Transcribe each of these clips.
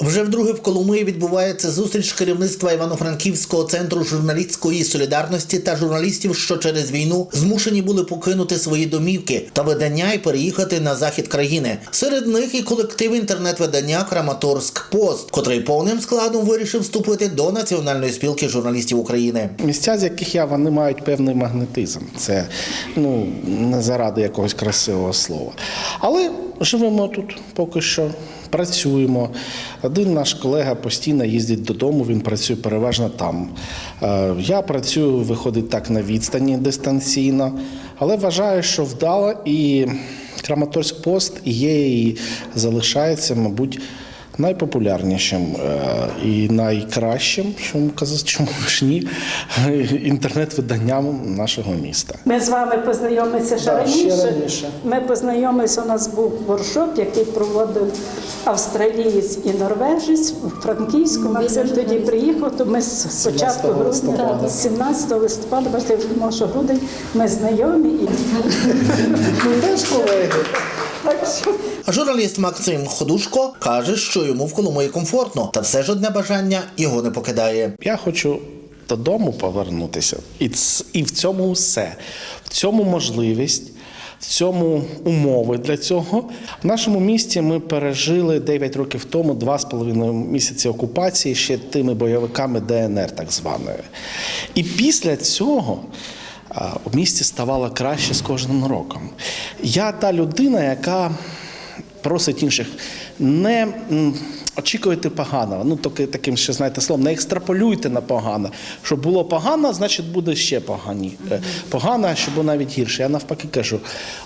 Вже вдруге в Коломиї відбувається зустріч керівництва Івано-Франківського центру журналістської солідарності та журналістів, що через війну змушені були покинути свої домівки та видання і переїхати на захід країни. Серед них і колектив інтернет-видання Краматорськ Пост, котрий повним складом вирішив вступити до Національної спілки журналістів України. Місця, з яких я вони мають певний магнетизм. Це ну не заради якогось красивого слова. Але живемо тут поки що, працюємо. Один наш колега постійно їздить додому, він працює переважно там. Е, Я працюю, виходить так на відстані дистанційно, але вважаю, що вдало і Краматорськ пост є і залишається, мабуть. Найпопулярнішим е, і найкращим, чому казати, чому ж ні, інтернет-виданням нашого міста. Ми з вами познайомилися ще Да, раніше. ще раніше. Ми познайомилися. У нас був воркшоп, який проводив австралієць і норвежець у Франківську. Максим тоді приїхав. То ми з початку грудня, листопада. 17 листопада, бачите, я вже думала, що грудень ми знайомі і Журналіст Максим Ходушко каже, що йому в Коломиї комфортно, та все ж одне бажання його не покидає. Я хочу додому повернутися. І, і в цьому все. В цьому можливість, в цьому умови для цього. В нашому місті ми пережили 9 років тому 2,5 місяці окупації ще тими бойовиками ДНР, так званою. І після цього. У місті ставало краще з кожним роком. Я та людина, яка просить інших не очікуйте поганого. Ну, таки, таким ще знаєте словом, не екстраполюйте на погано. Щоб було погано, значить буде ще погані. Е, Погано, а щоб було навіть гірше. Я навпаки кажу: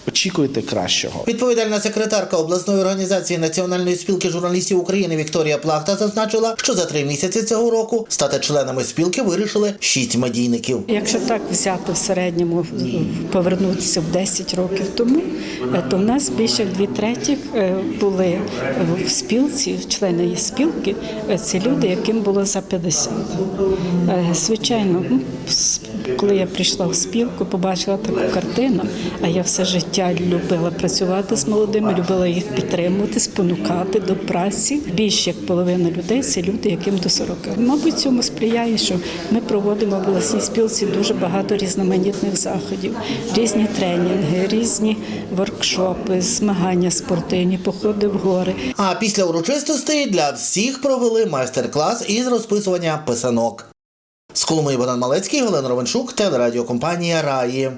очікуйте кращого. Відповідальна секретарка обласної організації Національної спілки журналістів України Вікторія Плахта зазначила, що за три місяці цього року стати членами спілки вирішили шість медійників. Якщо так взяти в середньому повернутися в 10 років тому, е, то в нас більше дві третіх е, були е, в спілці, члени її спілки. Це люди, яким було за 50. Е, Звичайно, ну, коли я прийшла в спілку, побачила таку картину, а я все життя любила працювати з молодими, любила їх підтримувати, спонукати до праці. Більше як половина людей це люди, яким до 40. Мабуть, цьому сприяє, що ми проводимо в обласній спілці дуже багато різноманітних заходів, різні тренінги, різні воркшопи, змагання спортивні, походи в гори. А після урочистостей для всіх провели майстер-клас із розписування писанок. З Коломиї Богдан Малецький, Галина Ровеншук, телерадіокомпанія Раї.